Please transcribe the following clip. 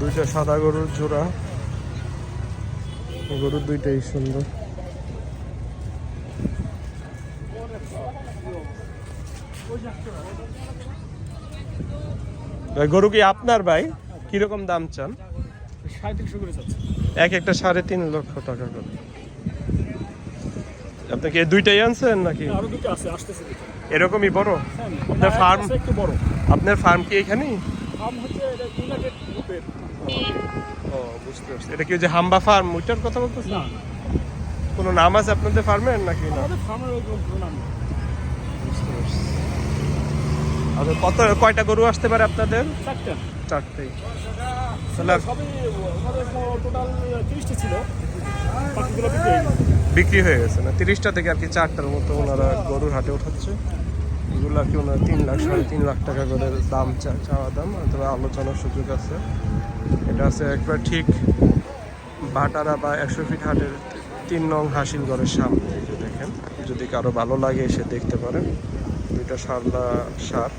দুইটা সাদা গরুর জোড়া। গরুর দুইটাই সুন্দর। গরু কি আপনার ভাই? কীরকম দাম চান? এক একটা সাড়ে তিন লক্ষ টাকা করে। আপনি কি দুইটাই আনছেন নাকি। এরকমই বড়? হ্যাঁ, আপনার একটু বড়। আপনার ফার্ম কি এখানেই? ফার্ম হচ্ছে এটা ইউনাইটেড গ্রুপের ও বুঝতে পারছি। এটা কি যে হাম্বা ফার্ম ওইটার কথা বলতেছেন? না কোনো নাম আছে আপনাদের ফার্মের নাকি না? আমাদের ফার্মের কোনো নাম নেই। আচ্ছা কত কয়টা গরু আসতে পারে আপনাদের? চারটা। চারটেই তাহলে সবই আমাদের টোটাল তিরিশটা ছিল। বাকিগুলো বিক্রি হয়ে গেছে। বিক্রি হয়ে গেছে না? তিরিশটা থেকে আর কি চারটার মতো ওনারা গরুর হাটে উঠাচ্ছে। এগুলো কি ওনার তিন লাখ, সাড়ে তিন লাখ টাকা করে দাম চাওয়া দাম, অথবা আলোচনার সুযোগ আছে। এটা আছে একবার ঠিক ভাটারা বা একশো ফিট হাটের তিন নং হাসিলগড়ের সামনে দেখেন। যদি কারও ভালো লাগে এসে দেখতে পারেন। দুইটা সারলা সার।